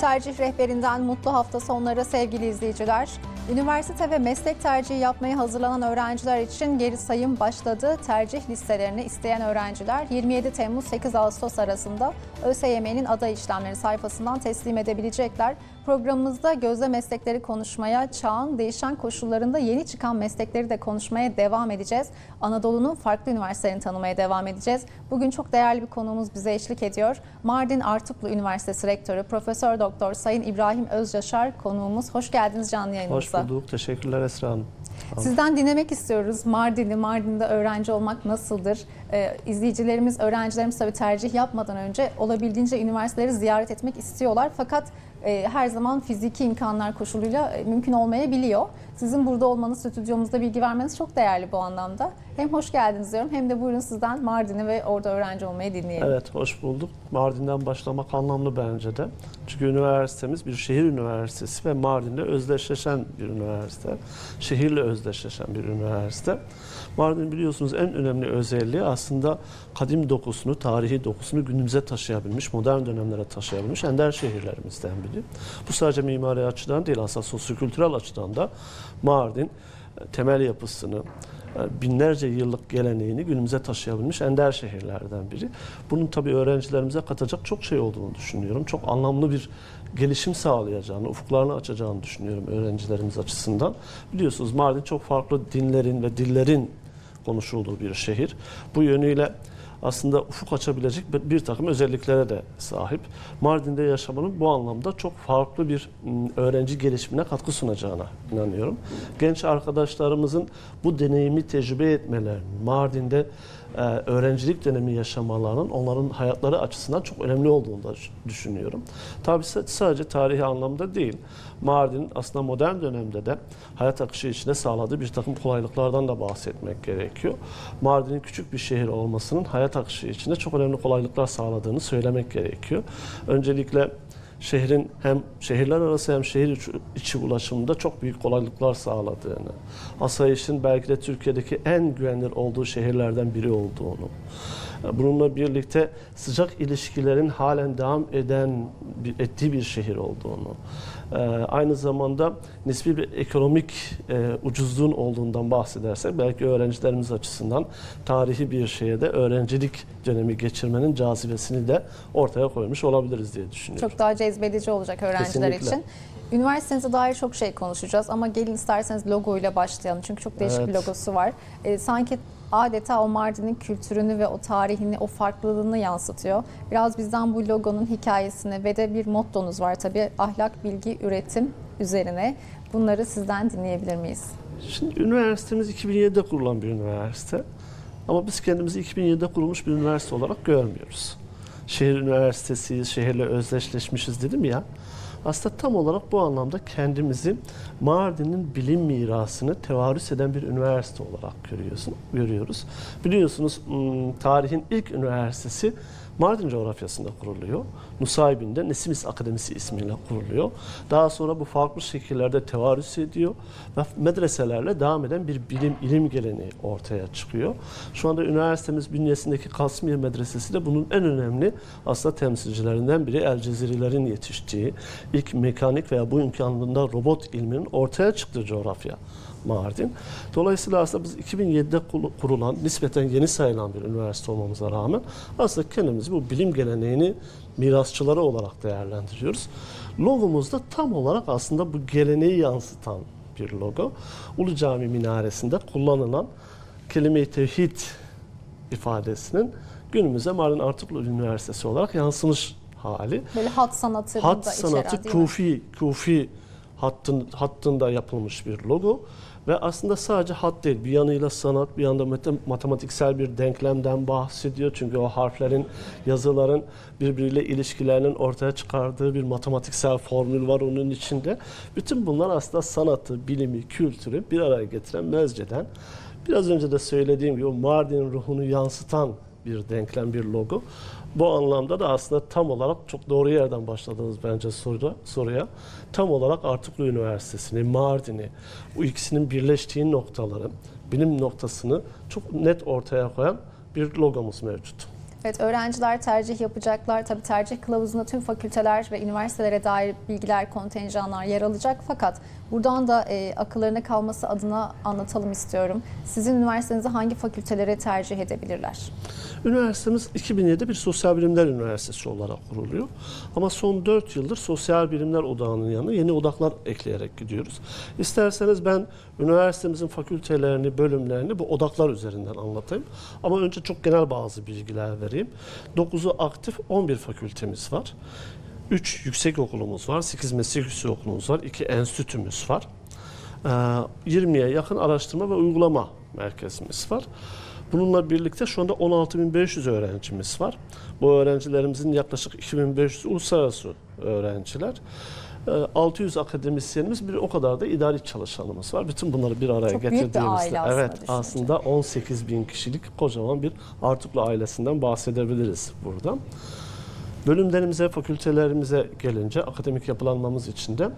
Tercih rehberinden mutlu hafta sonları sevgili izleyiciler. Üniversite ve meslek tercihi yapmaya hazırlanan öğrenciler için geri sayım başladı. Tercih listelerini isteyen öğrenciler 27 Temmuz 8 Ağustos arasında ÖSYM'nin aday işlemleri sayfasından teslim edebilecekler. Programımızda gözde meslekleri konuşmaya, çağın değişen koşullarında yeni çıkan meslekleri de konuşmaya devam edeceğiz. Anadolu'nun farklı üniversitelerini tanımaya devam edeceğiz. Bugün çok değerli bir konuğumuz bize eşlik ediyor. Mardin Artuklu Üniversitesi Rektörü Profesör Doktor Sayın İbrahim Özcaşar konuğumuz. Hoş geldiniz canlı Hoş yayınımıza. bulduk. Teşekkürler Esra Hanım. Sizden dinlemek istiyoruz. Mardin'i, Mardin'de öğrenci olmak nasıldır? Ee, izleyicilerimiz, öğrencilerimiz tabii tercih yapmadan önce olabildiğince üniversiteleri ziyaret etmek istiyorlar. Fakat her zaman fiziki imkanlar koşuluyla e, mümkün olmayabiliyor. Sizin burada olmanız, stüdyomuzda bilgi vermeniz çok değerli bu anlamda. Hem hoş geldiniz diyorum hem de buyurun sizden Mardin'i ve orada öğrenci olmayı dinleyelim. Evet, hoş bulduk. Mardin'den başlamak anlamlı bence de. Çünkü üniversitemiz bir şehir üniversitesi ve Mardin'le özdeşleşen bir üniversite. Şehirle özdeşleşen bir üniversite. Mardin biliyorsunuz en önemli özelliği aslında kadim dokusunu, tarihi dokusunu günümüze taşıyabilmiş, modern dönemlere taşıyabilmiş ender şehirlerimizden biri. Bu sadece mimari açıdan değil, aslında sosyokültürel açıdan da Mardin e, temel yapısını, e, binlerce yıllık geleneğini günümüze taşıyabilmiş ender şehirlerden biri. Bunun tabii öğrencilerimize katacak çok şey olduğunu düşünüyorum. Çok anlamlı bir gelişim sağlayacağını, ufuklarını açacağını düşünüyorum öğrencilerimiz açısından. Biliyorsunuz Mardin çok farklı dinlerin ve dillerin konuşulduğu bir şehir. Bu yönüyle aslında ufuk açabilecek bir, bir takım özelliklere de sahip. Mardin'de yaşamanın bu anlamda çok farklı bir m, öğrenci gelişimine katkı sunacağına inanıyorum. Genç arkadaşlarımızın bu deneyimi tecrübe etmelerinin, Mardin'de e, öğrencilik dönemi yaşamalarının onların hayatları açısından çok önemli olduğunu da düşünüyorum. Tabii sa- sadece tarihi anlamda değil. Mardin aslında modern dönemde de hayat akışı içinde sağladığı bir takım kolaylıklardan da bahsetmek gerekiyor. Mardin'in küçük bir şehir olmasının hayat akışı içinde çok önemli kolaylıklar sağladığını söylemek gerekiyor. Öncelikle şehrin hem şehirler arası hem şehir içi- ulaşımında çok büyük kolaylıklar sağladığını, asayişin belki de Türkiye'deki en güvenilir olduğu şehirlerden biri olduğunu, bununla birlikte sıcak ilişkilerin halen devam eden ettiği bir şehir olduğunu, e, aynı zamanda nispi bir ekonomik e, ucuzluğun olduğundan bahsedersek belki öğrencilerimiz açısından tarihi bir şeye de öğrencilik dönemi geçirmenin cazibesini de ortaya koymuş olabiliriz diye düşünüyorum. Çok daha cezbedici olacak öğrenciler Kesinlikle. için. Üniversitenize dair çok şey konuşacağız ama gelin isterseniz logoyla başlayalım. Çünkü çok değişik bir Evet. logosu var. Ee, sanki adeta o Mardin'in kültürünü ve o tarihini, o farklılığını yansıtıyor. Biraz bizden bu logonun hikayesini ve de bir mottonuz var tabii. Ahlak, bilgi, üretim üzerine. Bunları sizden dinleyebilir miyiz? Şimdi üniversitemiz 2007'de kurulan bir üniversite. Ama biz kendimizi 2007'de kurulmuş bir üniversite olarak görmüyoruz. Şehir üniversitesiyiz, şehirle özdeşleşmişiz dedim ya. Aslında tam olarak bu anlamda kendimizi Mardin'in bilim mirasını tevarüs eden bir üniversite olarak görüyorsun, görüyoruz. Biliyorsunuz m, tarihin ilk üniversitesi Mardin coğrafyasında kuruluyor. Nusaybin'de Nesimis Akademisi ismiyle kuruluyor. Daha sonra bu farklı şekillerde tevarüs ediyor ve medreselerle devam eden bir bilim ilim geleneği ortaya çıkıyor. Şu anda üniversitemiz bünyesindeki Kasmiye Medresesi de bunun en önemli aslında temsilcilerinden biri. El Cezerilerin yetiştiği, ilk mekanik veya bu imkanında robot ilminin ortaya çıktığı coğrafya. Mardin. Dolayısıyla aslında biz 2007'de kulu- kurulan, nispeten yeni sayılan bir üniversite olmamıza rağmen aslında kendimizi bu bilim geleneğini mirasçıları olarak değerlendiriyoruz. Logomuz da tam olarak aslında bu geleneği yansıtan bir logo. Ulu Cami minaresinde kullanılan kelime-i tevhid ifadesinin günümüze Mardin Artuklu Üniversitesi olarak yansımış hali Böyle hat sanatı hat içeren sanatı mi? kufi kufi hattın, hattında yapılmış bir logo ve aslında sadece hat değil bir yanıyla sanat bir yanda mate- matematiksel bir denklemden bahsediyor. Çünkü o harflerin yazıların birbiriyle ilişkilerinin ortaya çıkardığı bir matematiksel formül var onun içinde. Bütün bunlar aslında sanatı bilimi kültürü bir araya getiren mezceden biraz önce de söylediğim gibi o Mardin ruhunu yansıtan bir denklem, bir logo. Bu anlamda da aslında tam olarak çok doğru yerden başladınız bence soruda, soruya. Tam olarak Artuklu Üniversitesi'ni, Mardin'i, bu ikisinin birleştiği noktaları, bilim noktasını çok net ortaya koyan bir logomuz mevcut. Evet, öğrenciler tercih yapacaklar. Tabii tercih kılavuzunda tüm fakülteler ve üniversitelere dair bilgiler, kontenjanlar yer alacak. Fakat buradan da e, akıllarına kalması adına anlatalım istiyorum. Sizin üniversitenizi hangi fakültelere tercih edebilirler? Üniversitemiz 2007'de bir sosyal bilimler üniversitesi olarak kuruluyor. Ama son 4 yıldır sosyal bilimler odağının yanına yeni odaklar ekleyerek gidiyoruz. İsterseniz ben üniversitemizin fakültelerini, bölümlerini bu odaklar üzerinden anlatayım. Ama önce çok genel bazı bilgiler vereyim. 9'u aktif 11 fakültemiz var. 3 yüksek okulumuz var, 8 meslek yüksek okulumuz var, 2 enstitümüz var. Ee, 20'ye yakın araştırma ve uygulama merkezimiz var. Bununla birlikte şu anda 16.500 öğrencimiz var. Bu öğrencilerimizin yaklaşık 2500 uluslararası öğrenciler. Ee, 600 akademisyenimiz bir o kadar da idari çalışanımız var. Bütün bunları bir araya Çok getirdiğimizde aile aslında evet aslında 18 bin kişilik kocaman bir Artuklu ailesinden bahsedebiliriz buradan. Bölümlerimize, fakültelerimize gelince akademik yapılanmamız için de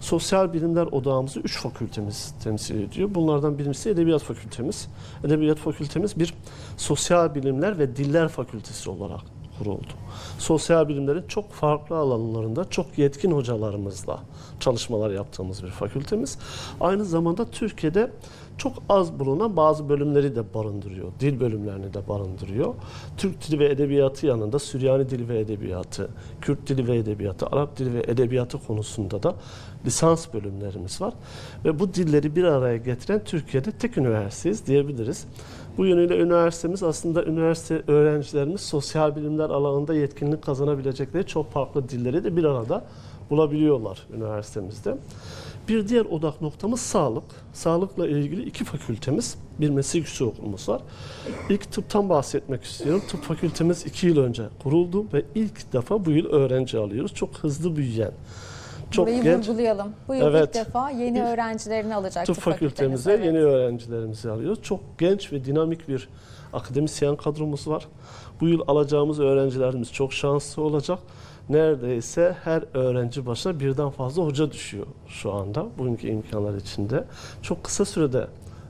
sosyal bilimler odağımızı 3 fakültemiz temsil ediyor. Bunlardan birincisi Edebiyat Fakültemiz. Edebiyat Fakültemiz bir sosyal bilimler ve diller fakültesi olarak kuruldu. Sosyal bilimlerin çok farklı alanlarında çok yetkin hocalarımızla çalışmalar yaptığımız bir fakültemiz. Aynı zamanda Türkiye'de çok az bulunan bazı bölümleri de barındırıyor. Dil bölümlerini de barındırıyor. Türk dili ve edebiyatı yanında Süryani dili ve edebiyatı, Kürt dili ve edebiyatı, Arap dili ve edebiyatı konusunda da lisans bölümlerimiz var. Ve bu dilleri bir araya getiren Türkiye'de tek üniversiteyiz diyebiliriz. Bu yönüyle üniversitemiz aslında üniversite öğrencilerimiz sosyal bilimler alanında yetkinlik kazanabilecekleri çok farklı dilleri de bir arada bulabiliyorlar üniversitemizde. Bir diğer odak noktamız sağlık. Sağlıkla ilgili iki fakültemiz, bir meslek yüksek okulumuz var. İlk tıptan bahsetmek istiyorum. Tıp fakültemiz iki yıl önce kuruldu ve ilk defa bu yıl öğrenci alıyoruz. Çok hızlı büyüyen, çok Burayı genç vurgulayalım. Bu yıl Evet. ilk defa yeni İlk- öğrencilerini alacak tıp fakültemize evet. yeni öğrencilerimizi alıyoruz. Çok genç ve dinamik bir akademisyen kadromuz var. Bu yıl alacağımız öğrencilerimiz çok şanslı olacak. Neredeyse her öğrenci başına birden fazla hoca düşüyor şu anda bugünkü imkanlar içinde. Çok kısa sürede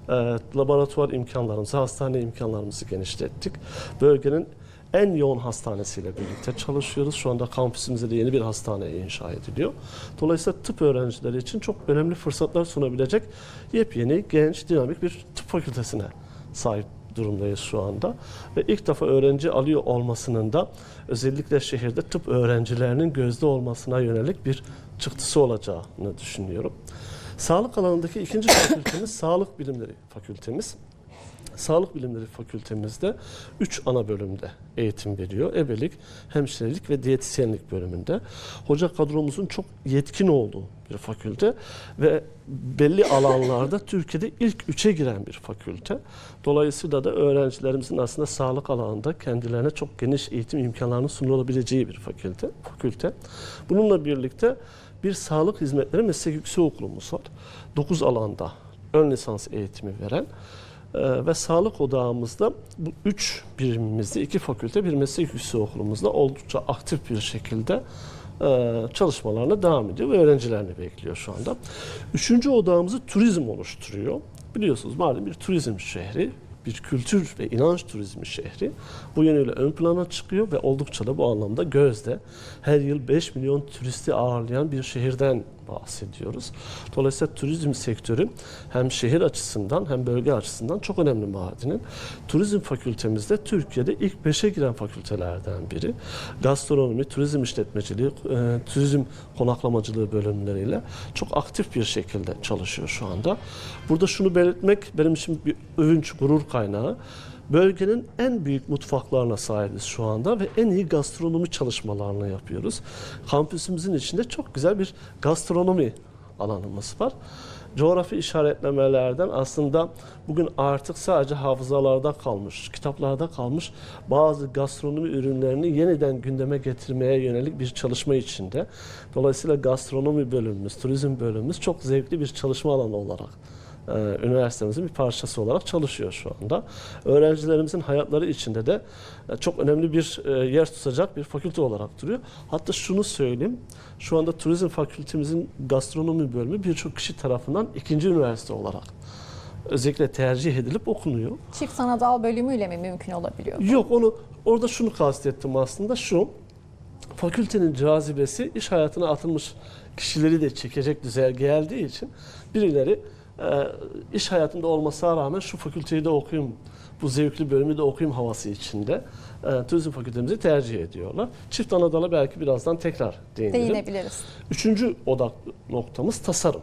e, laboratuvar imkanlarımızı, hastane imkanlarımızı genişlettik. Bölgenin en yoğun hastanesiyle birlikte çalışıyoruz. Şu anda kampüsümüzde de yeni bir hastane inşa ediliyor. Dolayısıyla tıp öğrencileri için çok önemli fırsatlar sunabilecek yepyeni, genç, dinamik bir tıp fakültesine sahip durumdayız şu anda. Ve ilk defa öğrenci alıyor olmasının da özellikle şehirde tıp öğrencilerinin gözde olmasına yönelik bir çıktısı olacağını düşünüyorum. Sağlık alanındaki ikinci fakültemiz Sağlık Bilimleri Fakültemiz. Sağlık Bilimleri Fakültemizde 3 ana bölümde eğitim veriyor. Ebelik, hemşirelik ve diyetisyenlik bölümünde. Hoca kadromuzun çok yetkin olduğu bir fakülte ve belli alanlarda Türkiye'de ilk üçe giren bir fakülte. Dolayısıyla da öğrencilerimizin aslında sağlık alanında kendilerine çok geniş eğitim imkanlarının sunulabileceği bir fakülte. fakülte. Bununla birlikte bir sağlık hizmetleri meslek yüksek okulumuz var. 9 alanda ön lisans eğitimi veren ve sağlık odağımızda bu üç birimimizde iki fakülte bir meslek yüksek okulumuzda oldukça aktif bir şekilde e, çalışmalarına devam ediyor ve öğrencilerini bekliyor şu anda. Üçüncü odağımızı turizm oluşturuyor. Biliyorsunuz Mardin bir turizm şehri, bir kültür ve inanç turizmi şehri. Bu yönüyle ön plana çıkıyor ve oldukça da bu anlamda gözde. Her yıl 5 milyon turisti ağırlayan bir şehirden bahsediyoruz. Dolayısıyla turizm sektörü hem şehir açısından hem bölge açısından çok önemli Mardin'in. Turizm fakültemizde Türkiye'de ilk 5'e giren fakültelerden biri. Gastronomi, turizm işletmeciliği, e, turizm konaklamacılığı bölümleriyle çok aktif bir şekilde çalışıyor şu anda. Burada şunu belirtmek benim için bir övünç, gurur kaynağı. Bölgenin en büyük mutfaklarına sahibiz şu anda ve en iyi gastronomi çalışmalarını yapıyoruz. Kampüsümüzün içinde çok güzel bir gastronomi alanımız var. Coğrafi işaretlemelerden aslında bugün artık sadece hafızalarda kalmış, kitaplarda kalmış bazı gastronomi ürünlerini yeniden gündeme getirmeye yönelik bir çalışma içinde. Dolayısıyla gastronomi bölümümüz, turizm bölümümüz çok zevkli bir çalışma alanı olarak üniversitemizin bir parçası olarak çalışıyor şu anda. Öğrencilerimizin hayatları içinde de e, çok önemli bir e, yer tutacak bir fakülte olarak duruyor. Hatta şunu söyleyeyim, şu anda turizm fakültemizin gastronomi bölümü birçok kişi tarafından ikinci üniversite olarak özellikle tercih edilip okunuyor. Çift sanat dal bölümüyle mi mümkün olabiliyor? Yok onu Orada şunu kastettim aslında şu. Fakültenin cazibesi iş hayatına atılmış kişileri de çekecek düzeye geldiği için birileri e, iş hayatında olmasına rağmen şu fakülteyi de okuyayım, bu zevkli bölümü de okuyayım havası içinde e, turizm fakültemizi tercih ediyorlar. Çift Anadolu belki birazdan tekrar değinelim. Değinebiliriz. Üçüncü odak noktamız tasarım.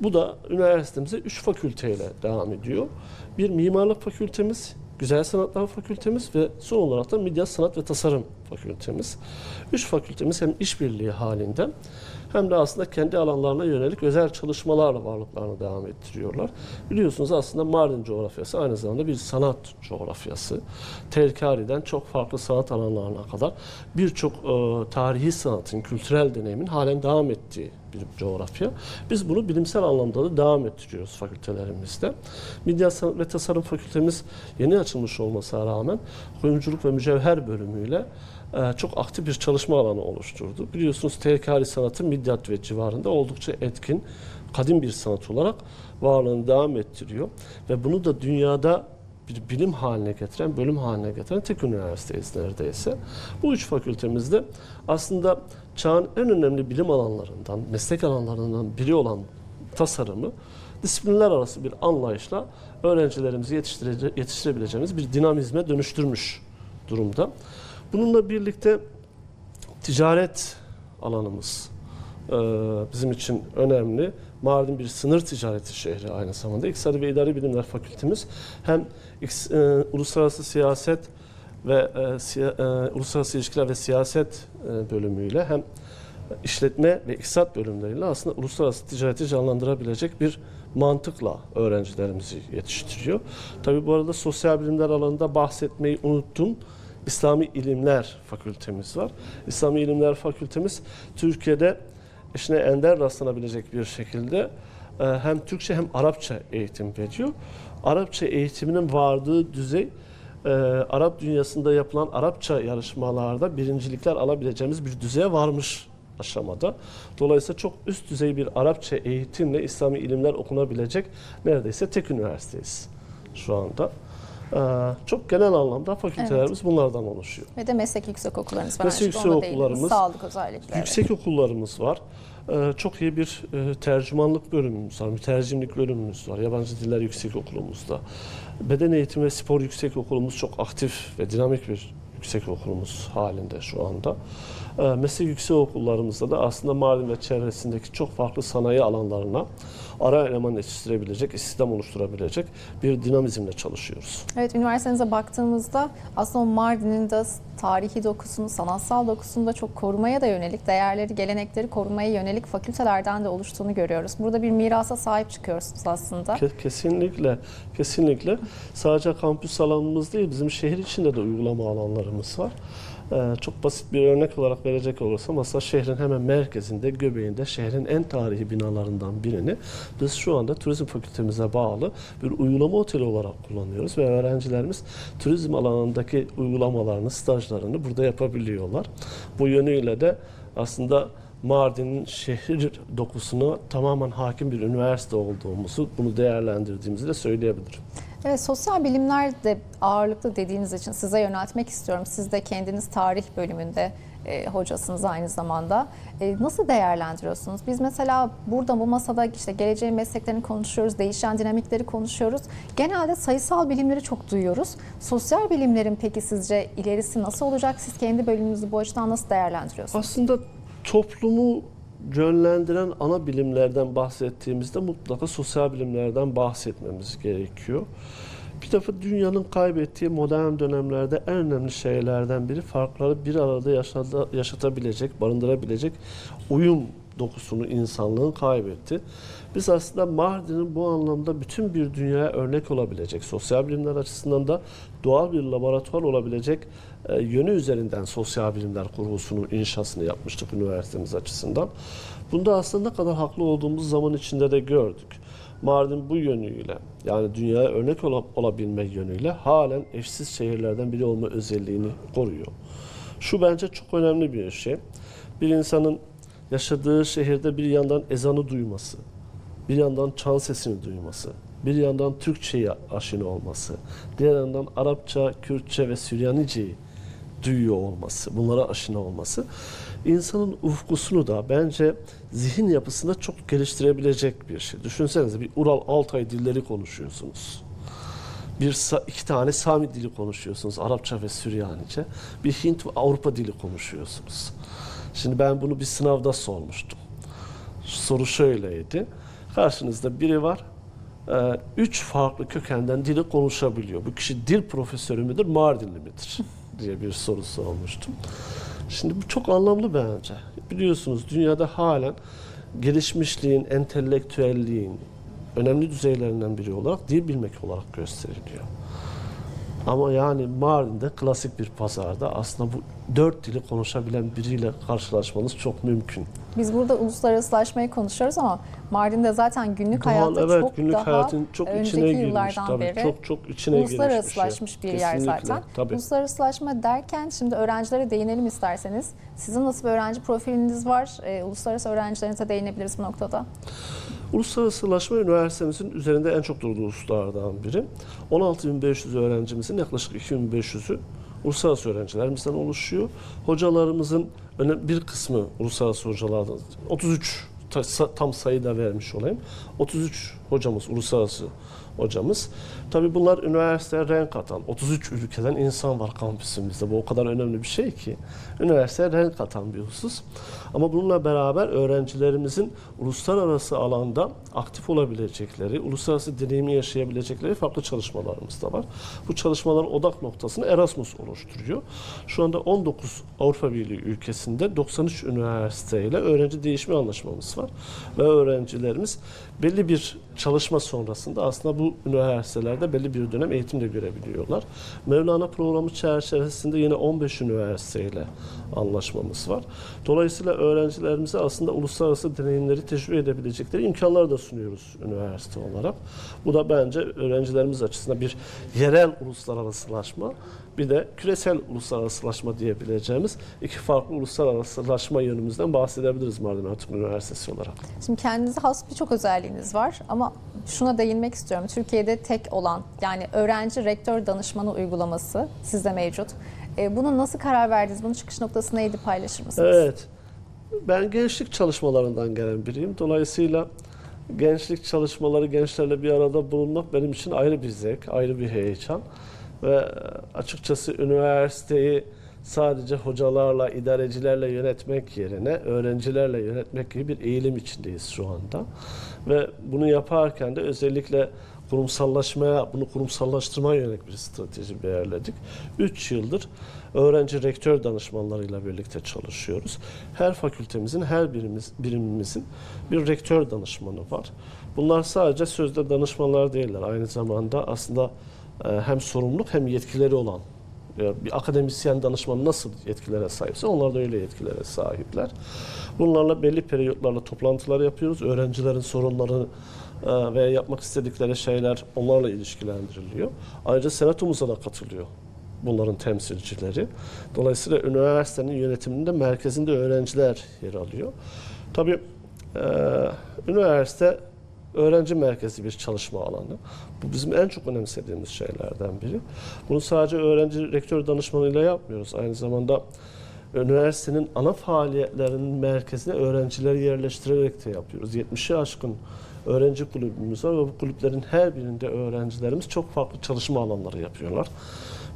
Bu da üniversitemize üç fakülteyle devam ediyor. Bir mimarlık fakültemiz, güzel sanatlar fakültemiz ve son olarak da medya sanat ve tasarım fakültemiz. Üç fakültemiz hem işbirliği halinde hem de aslında kendi alanlarına yönelik özel çalışmalarla varlıklarını devam ettiriyorlar. Biliyorsunuz aslında Mardin coğrafyası aynı zamanda bir sanat coğrafyası. Terkari'den çok farklı sanat alanlarına kadar birçok e, tarihi sanatın, kültürel deneyimin halen devam ettiği bir coğrafya. Biz bunu bilimsel anlamda da devam ettiriyoruz fakültelerimizde. Medya Sanat ve Tasarım Fakültemiz yeni açılmış olmasına rağmen kuyumculuk ve mücevher bölümüyle çok aktif bir çalışma alanı oluşturdu. Biliyorsunuz terkari sanatı Midyat ve civarında oldukça etkin, kadim bir sanat olarak varlığını devam ettiriyor. Ve bunu da dünyada bir bilim haline getiren, bölüm haline getiren tek üniversiteyiz neredeyse. Bu üç fakültemizde aslında çağın en önemli bilim alanlarından, meslek alanlarından biri olan tasarımı disiplinler arası bir anlayışla öğrencilerimizi yetiştire, yetiştirebileceğimiz bir dinamizme dönüştürmüş durumda. Bununla birlikte ticaret alanımız e, bizim için önemli. Mardin bir sınır ticareti şehri aynı zamanda. İktisadi ve İdari Bilimler Fakültemiz hem e, uluslararası siyaset ve e, siya- e, uluslararası ilişkiler ve siyaset e, bölümüyle hem işletme ve iktisat bölümleriyle aslında uluslararası ticareti canlandırabilecek bir mantıkla öğrencilerimizi yetiştiriyor. Tabii bu arada sosyal bilimler alanında bahsetmeyi unuttum. İslami İlimler Fakültemiz var. İslami İlimler Fakültemiz Türkiye'de eşine ender rastlanabilecek bir şekilde e, hem Türkçe hem Arapça eğitim veriyor. Arapça eğitiminin vardığı düzey e, Arap dünyasında yapılan Arapça yarışmalarda birincilikler alabileceğimiz bir düzeye varmış aşamada. Dolayısıyla çok üst düzey bir Arapça eğitimle İslami ilimler okunabilecek neredeyse tek üniversiteyiz şu anda. Ee, çok genel anlamda fakültelerimiz bunlardan oluşuyor. Ve de meslek yüksek okullarınız var. Meslek yüksek okullarımız, Sağlık özellikle. evet. Yüksek okullarımız var. Ee, çok iyi bir e, tercümanlık bölümümüz var, mütercimlik bölümümüz var. Yabancı Diller Yüksek Okulumuzda. Beden Eğitimi ve Spor Yüksek Okulumuz çok aktif ve dinamik bir yüksek okulumuz halinde şu anda. Ee, meslek yüksek okullarımızda da aslında Mardin ve çevresindeki çok farklı sanayi alanlarına ara eleman yetiştirebilecek, istihdam oluşturabilecek bir dinamizmle çalışıyoruz. Evet, üniversitenize baktığımızda aslında Mardin'in de tarihi dokusunu, sanatsal dokusunu da çok korumaya da yönelik, değerleri, gelenekleri korumaya yönelik fakültelerden de oluştuğunu görüyoruz. Burada bir mirasa sahip çıkıyorsunuz aslında. Ke- Kesinlikle, kesinlikle. Sadece kampüs alanımız değil, bizim şehir içinde de uygulama alanlarımız var. Ee, çok basit bir örnek olarak verecek olursam aslında şehrin hemen merkezinde, göbeğinde şehrin en tarihi binalarından birini biz şu anda turizm fakültemize bağlı bir uygulama oteli olarak kullanıyoruz ve öğrencilerimiz turizm alanındaki uygulamalarını, stajlarını burada yapabiliyorlar. Bu yönüyle de aslında Mardin'in şehir dokusuna tamamen hakim bir üniversite olduğumuzu, bunu değerlendirdiğimizi de söyleyebilirim. Evet, sosyal bilimler de ağırlıklı dediğiniz için size yöneltmek istiyorum. Siz de kendiniz tarih bölümünde e, hocasınız aynı zamanda. E, nasıl değerlendiriyorsunuz? Biz mesela burada bu masada işte geleceğin mesleklerini konuşuyoruz, değişen dinamikleri konuşuyoruz. Genelde sayısal bilimleri çok duyuyoruz. Sosyal bilimlerin peki sizce ilerisi nasıl olacak? Siz kendi bölümünüzü bu açıdan nasıl değerlendiriyorsunuz? Aslında toplumu yönlendiren ana bilimlerden bahsettiğimizde mutlaka sosyal bilimlerden bahsetmemiz gerekiyor. Bir defa dünyanın kaybettiği modern dönemlerde en önemli şeylerden biri farkları bir arada yaşada, yaşatabilecek, barındırabilecek uyum dokusunu insanlığın kaybetti. Biz aslında Mardin'in bu anlamda bütün bir dünyaya örnek olabilecek, sosyal bilimler açısından da doğal bir laboratuvar olabilecek e, yönü üzerinden sosyal bilimler kurgusunun inşasını yapmıştık üniversitemiz açısından. Bunda aslında ne kadar haklı olduğumuz zaman içinde de gördük. Mardin bu yönüyle yani dünyaya örnek ola- olabilme yönüyle halen eşsiz şehirlerden biri olma özelliğini koruyor. Şu bence çok önemli bir şey. Bir insanın yaşadığı şehirde bir yandan ezanı duyması, bir yandan çan sesini duyması, bir yandan Türkçe'ye aşina olması, diğer yandan Arapça, Kürtçe ve Süryanice'yi duyuyor olması, bunlara aşina olması insanın ufkusunu da bence zihin yapısında çok geliştirebilecek bir şey. Düşünsenize bir Ural Altay dilleri konuşuyorsunuz. Bir iki tane Sami dili konuşuyorsunuz, Arapça ve Süryanice. Bir Hint ve Avrupa dili konuşuyorsunuz. Şimdi ben bunu bir sınavda sormuştum. Soru şöyleydi. Karşınızda biri var. e, Üç farklı kökenden dili konuşabiliyor. Bu kişi dil profesörü müdür, Mardinli midir? Diye bir soru sormuştum. Şimdi bu çok anlamlı bence. Biliyorsunuz dünyada halen gelişmişliğin, entelektüelliğin önemli düzeylerinden biri olarak dil bilmek olarak gösteriliyor. Ama yani Mardin'de klasik bir pazarda aslında bu dört dili konuşabilen biriyle karşılaşmanız çok mümkün. Biz burada uluslararasılaşmayı konuşuyoruz ama Mardin'de zaten günlük Doğal, hayatta evet, çok günlük daha hayatın çok içine önceki girmiş yıllardan tabii. beri Çok çok içine girmiş bir şey. uluslararasılaşmış bir yer zaten. Tabii. Uluslararasılaşma derken şimdi öğrencilere değinelim isterseniz. Sizin nasıl bir öğrenci profiliniz var? Ee, uluslararası öğrencilerinize değinebiliriz bu noktada. Uluslararasılaşma üniversitemizin üzerinde en çok durduğu hususlardan biri. 16.500 öğrencimizin yaklaşık 2.500'ü uluslararası öğrencilerimizden oluşuyor. Hocalarımızın bir kısmı uluslararası hocalardan, 33 ta- sa- tam sayı da vermiş olayım. 33 hocamız uluslararası hocamız. Tabii bunlar üniversiteye renk atan, 33 ülkeden insan var kampüsümüzde. Bu o kadar önemli bir şey ki. Üniversiteye renk atan bir husus. Ama bununla beraber öğrencilerimizin uluslararası alanda aktif olabilecekleri, uluslararası deneyimi yaşayabilecekleri farklı çalışmalarımız da var. Bu çalışmaların odak noktasını Erasmus oluşturuyor. Şu anda 19 Avrupa Birliği ülkesinde 93 üniversiteyle öğrenci değişimi anlaşmamız var. Ve öğrencilerimiz belli bir çalışma sonrasında aslında bu üniversitelerde belli bir dönem eğitim de görebiliyorlar. Mevlana programı çerçevesinde yine 15 üniversiteyle anlaşmamız var. Dolayısıyla öğrencilerimize aslında uluslararası deneyimleri tecrübe edebilecekleri imkanlar da sunuyoruz üniversite olarak. Bu da bence öğrencilerimiz açısından bir yerel uluslararasılaşma bir de küresel uluslararasılaşma diyebileceğimiz iki farklı uluslararasılaşma yönümüzden bahsedebiliriz Mardin Atatürk Üniversitesi olarak. Şimdi kendinize has birçok özelliğiniz var ama şuna değinmek istiyorum. Türkiye'de tek olan yani öğrenci rektör danışmanı uygulaması sizde mevcut. Ee, Bunu nasıl karar verdiniz? Bunun çıkış noktası neydi paylaşır mısınız? Evet. Ben gençlik çalışmalarından gelen biriyim. Dolayısıyla gençlik çalışmaları, gençlerle bir arada bulunmak benim için ayrı bir zevk, ayrı bir heyecan. Ve açıkçası üniversiteyi sadece hocalarla, idarecilerle yönetmek yerine öğrencilerle yönetmek gibi bir eğilim içindeyiz şu anda. Ve bunu yaparken de özellikle kurumsallaşmaya, bunu kurumsallaştırmaya yönelik bir strateji belirledik. 3 yıldır öğrenci rektör danışmanlarıyla birlikte çalışıyoruz. Her fakültemizin, her birimiz, birimimizin bir rektör danışmanı var. Bunlar sadece sözde danışmanlar değiller. Aynı zamanda aslında hem sorumluluk hem yetkileri olan ya bir akademisyen danışman nasıl yetkilere sahipse onlar da öyle yetkilere sahipler. Bunlarla belli periyotlarla toplantılar yapıyoruz. Öğrencilerin sorunları e, veya yapmak istedikleri şeyler onlarla ilişkilendiriliyor. Ayrıca senatomuza da katılıyor bunların temsilcileri. Dolayısıyla üniversitenin yönetiminde merkezinde öğrenciler yer alıyor. Tabii e, üniversite öğrenci merkezi bir çalışma alanı. Bu bizim en çok önemsediğimiz şeylerden biri. Bunu sadece öğrenci rektör danışmanıyla yapmıyoruz. Aynı zamanda üniversitenin ana faaliyetlerinin merkezine öğrencileri yerleştirerek de yapıyoruz. 70'i aşkın öğrenci kulübümüz var ve bu kulüplerin her birinde öğrencilerimiz çok farklı çalışma alanları yapıyorlar.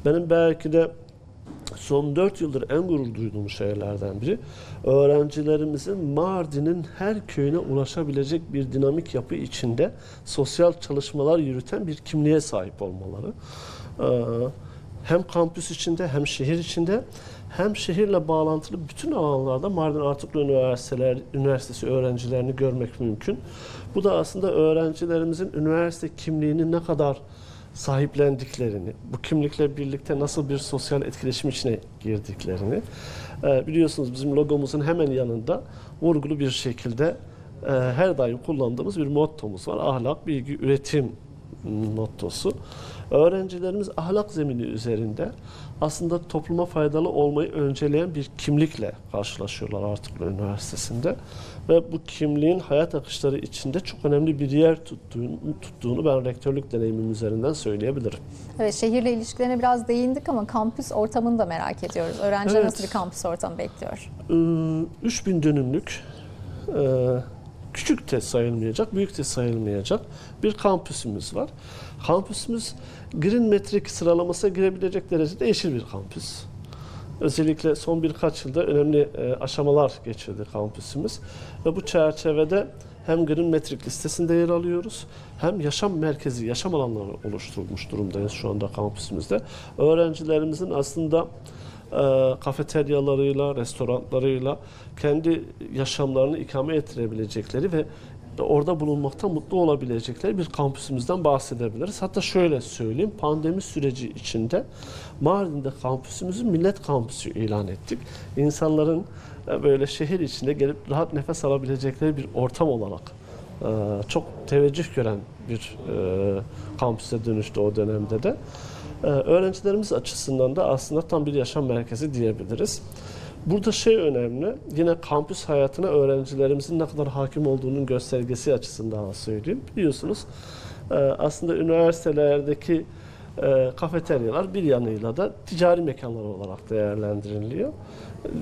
Benim belki de son 4 yıldır en gurur duyduğum şeylerden biri öğrencilerimizin Mardin'in her köyüne ulaşabilecek bir dinamik yapı içinde sosyal çalışmalar yürüten bir kimliğe sahip olmaları. Ee, hem kampüs içinde hem şehir içinde hem şehirle bağlantılı bütün alanlarda Mardin Artuklu Üniversiteler, Üniversitesi öğrencilerini görmek mümkün. Bu da aslında öğrencilerimizin üniversite kimliğini ne kadar sahiplendiklerini, bu kimlikle birlikte nasıl bir sosyal etkileşim içine girdiklerini e, biliyorsunuz bizim logomuzun hemen yanında vurgulu bir şekilde e, her daim kullandığımız bir mottomuz var. Ahlak, bilgi, üretim mottosu. Öğrencilerimiz ahlak zemini üzerinde aslında topluma faydalı olmayı önceleyen bir kimlikle karşılaşıyorlar Artuklu Üniversitesi'nde. Ve bu kimliğin hayat akışları içinde çok önemli bir yer tuttuğunu, tuttuğunu ben rektörlük deneyimim üzerinden söyleyebilirim. Evet, şehirle ilişkilerine biraz değindik ama kampüs ortamını da merak ediyoruz. Öğrenciler Evet. nasıl bir kampüs ortamı bekliyor? Ee, 3000 dönümlük e, küçük de sayılmayacak, büyük de sayılmayacak bir kampüsümüz var. Kampüsümüz Green Metric sıralamasına girebilecek derecede yeşil bir kampüs. Özellikle son birkaç yılda önemli e, aşamalar geçirdi kampüsümüz. Ve bu çerçevede hem Green Metric listesinde yer alıyoruz hem yaşam merkezi, yaşam alanları oluşturulmuş durumdayız şu anda kampüsümüzde. Öğrencilerimizin aslında e, kafeteryalarıyla, restoranlarıyla kendi yaşamlarını ikame ettirebilecekleri ve orada bulunmaktan mutlu olabilecekleri bir kampüsümüzden bahsedebiliriz. Hatta şöyle söyleyeyim, pandemi süreci içinde Mardin'de kampüsümüzü millet kampüsü ilan ettik. İnsanların e, böyle şehir içinde gelip rahat nefes alabilecekleri bir ortam olarak e, çok teveccüh gören bir e, kampüse dönüştü o dönemde de. Öğrencilerimiz açısından da aslında tam bir yaşam merkezi diyebiliriz. Burada şey önemli, yine kampüs hayatına öğrencilerimizin ne kadar hakim olduğunun göstergesi açısından söyleyeyim. Biliyorsunuz e, aslında üniversitelerdeki e, kafeteryalar bir yanıyla da ticari mekanlar olarak değerlendiriliyor.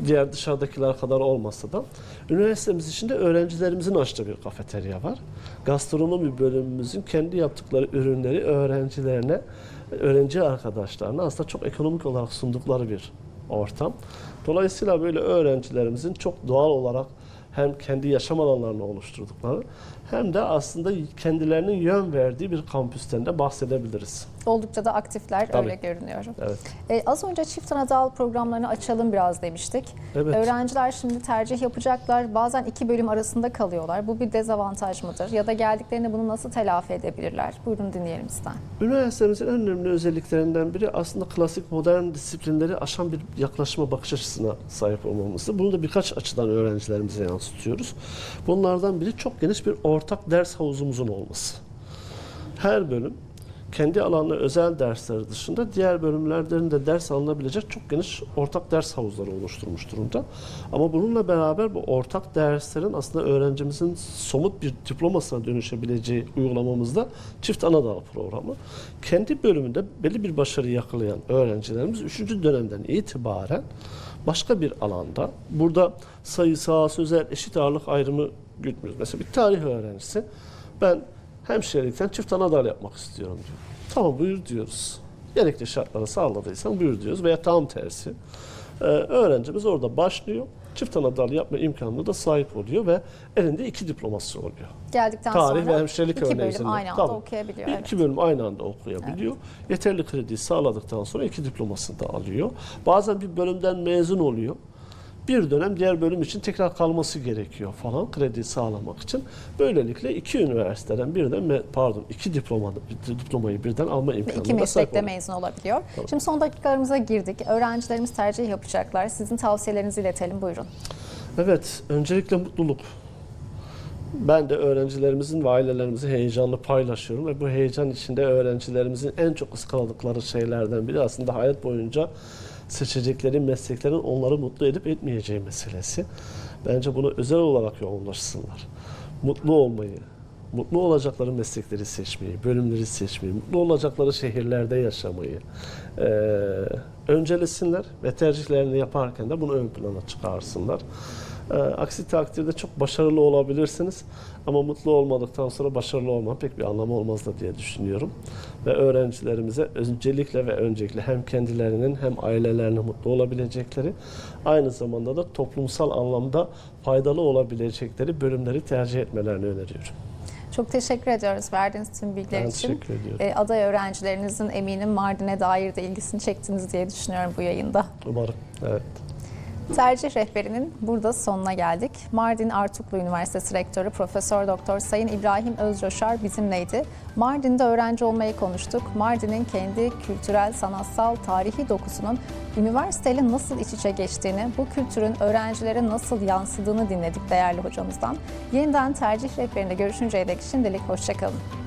Diğer dışarıdakiler kadar olmasa da. Üniversitemiz içinde öğrencilerimizin açtığı bir kafeterya var. Gastronomi bölümümüzün kendi yaptıkları ürünleri öğrencilerine, öğrenci arkadaşlarına aslında çok ekonomik olarak sundukları bir ortam. Dolayısıyla böyle öğrencilerimizin çok doğal olarak hem kendi yaşam alanlarını oluşturdukları hem de aslında kendilerinin yön verdiği bir kampüsten de bahsedebiliriz. Oldukça da aktifler Tabii. öyle görünüyor. Evet. Ee, az önce çift anadal programlarını açalım biraz demiştik. Evet. Öğrenciler şimdi tercih yapacaklar. Bazen iki bölüm arasında kalıyorlar. Bu bir dezavantaj mıdır? Ya da geldiklerinde bunu nasıl telafi edebilirler? Buyurun dinleyelim sizden. Üniversitemizin en önemli özelliklerinden biri aslında klasik modern disiplinleri aşan bir yaklaşıma bakış açısına sahip olmamızdı. Bunu da birkaç açıdan öğrencilerimize yansıtıyoruz. Bunlardan biri çok geniş bir ortak ders havuzumuzun olması. Her bölüm kendi alanına özel dersleri dışında diğer bölümlerden de ders alınabilecek çok geniş ortak ders havuzları oluşturmuş durumda. Ama bununla beraber bu ortak derslerin aslında öğrencimizin somut bir diplomasına dönüşebileceği uygulamamızda çift anadal programı. Kendi bölümünde belli bir başarı yakalayan öğrencilerimiz 3. dönemden itibaren başka bir alanda burada sayısal, sözel, eşit ağırlık ayrımı gütmüyoruz. Mesela bir tarih öğrencisi ben hemşirelikten çift anadal yapmak istiyorum diyor. Tamam buyur diyoruz. Gerekli şartları sağladıysan buyur diyoruz veya tam tersi. Ee, öğrencimiz orada başlıyor. Çift anadal yapma imkanına da sahip oluyor ve elinde iki diploması oluyor. Geldikten Tarih sonra ve hemşirelik iki bölüm aynı anda Tabii. okuyabiliyor. Evet. iki bölüm aynı anda okuyabiliyor. Yeterli krediyi sağladıktan sonra iki diplomasını da alıyor. Bazen bir bölümden mezun oluyor. Bir dönem diğer bölüm için tekrar kalması gerekiyor falan kredi sağlamak için. Böylelikle iki üniversiteden birden pardon iki diploma diplomayı birden alma imkanına iki da sahip meslekte oluyor. mezun olabiliyor. Tabii. Şimdi son dakikalarımıza girdik. Öğrencilerimiz tercih yapacaklar. Sizin tavsiyelerinizi iletelim. Buyurun. Evet, öncelikle mutluluk. Ben de öğrencilerimizin ve ailelerimizin heyecanını paylaşıyorum ve bu heyecan içinde öğrencilerimizin en çok ıskaladıkları şeylerden biri aslında hayat boyunca seçecekleri mesleklerin onları mutlu edip etmeyeceği meselesi. Bence bunu özel olarak yoğunlaşsınlar. Mutlu olmayı, mutlu olacakları meslekleri seçmeyi, bölümleri seçmeyi, mutlu olacakları şehirlerde yaşamayı eee öncelesinler ve tercihlerini yaparken de bunu ön plana çıkarsınlar. Eee, aksi takdirde çok başarılı olabilirsiniz ama mutlu olmadıktan sonra başarılı olmanın pek bir anlamı olmaz da diye düşünüyorum. Ve öğrencilerimize öncelikle ve öncelikle hem kendilerinin hem ailelerinin mutlu olabilecekleri aynı zamanda da toplumsal anlamda faydalı olabilecekleri bölümleri tercih etmelerini öneriyorum. Çok teşekkür ediyoruz verdiğiniz tüm bilgiler Ben için. teşekkür ediyorum. E, aday öğrencilerinizin eminim Mardin'e dair de ilgisini çektiniz diye düşünüyorum bu yayında. Umarım. Evet. Tercih rehberinin burada sonuna geldik. Mardin Artuklu Üniversitesi Rektörü Profesör Doktor Sayın İbrahim Özcoşar bizimleydi. Mardin'de öğrenci olmayı konuştuk. Mardin'in kendi kültürel, sanatsal, tarihi dokusunun üniversiteyle nasıl iç içe geçtiğini, bu kültürün öğrencilere nasıl yansıdığını dinledik değerli hocamızdan. Yeniden tercih rehberinde görüşünceye dek şimdilik hoşçakalın.